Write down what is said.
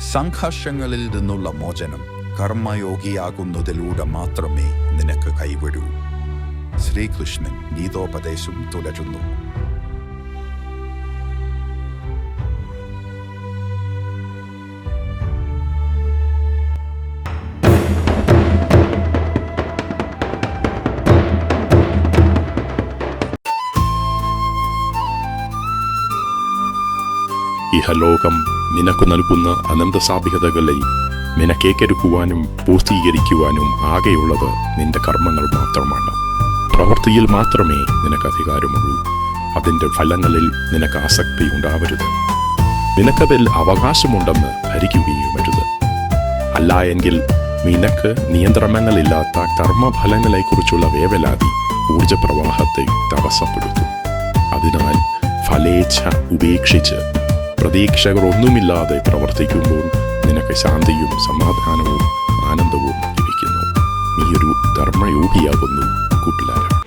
സംഘർഷങ്ങളിൽ നിന്നുള്ള മോചനം കർമ്മയോഗിയാകുന്നതിലൂടെ മാത്രമേ നിനക്ക് കൈവിടൂ. ശ്രീകൃഷ്ണൻ ഗീതോപദേശം തുടരുന്നു ഇഹലോകം നിനക്ക് നൽകുന്ന അനന്തസാധ്യതകളെ നിനക്കേക്കെടുക്കുവാനും പൂർത്തീകരിക്കുവാനും ആകെയുള്ളത് നിന്റെ കർമ്മങ്ങൾ മാത്രമാണ്. പ്രവൃത്തിയിൽ മാത്രമേ നിനക്ക് അധികാരമുള്ളൂ അതിന്റെ ഫലങ്ങളിൽ നിനക്ക് ആസക്തി ഉണ്ടാവരുത്. നിനക്കതിൽ അവകാശമുണ്ടെന്ന് ധരിക്കുകയുമരുത് അല്ല എങ്കിൽ നിനക്ക് നിയന്ത്രണങ്ങളില്ലാത്ത കർമ്മഫലങ്ങളെക്കുറിച്ചുള്ള വേവലാതി ഊർജപ്രവാഹത്തെ തടസ്സപ്പെടുത്തും. അതിനാൽ ഫലേച്ഛ ഉപേക്ഷിച്ച് പ്രതീക്ഷകളൊന്നുമില്ലാതെ പ്രവർത്തിക്കുമ്പോൾ നിനക്ക് ശാന്തിയും സമാധാനവും ആനന്ദവും ലഭിക്കുന്നു. നീ ഒരു ധർമ്മയോഗിയാകുന്നു കൂട്ടുകാരൻ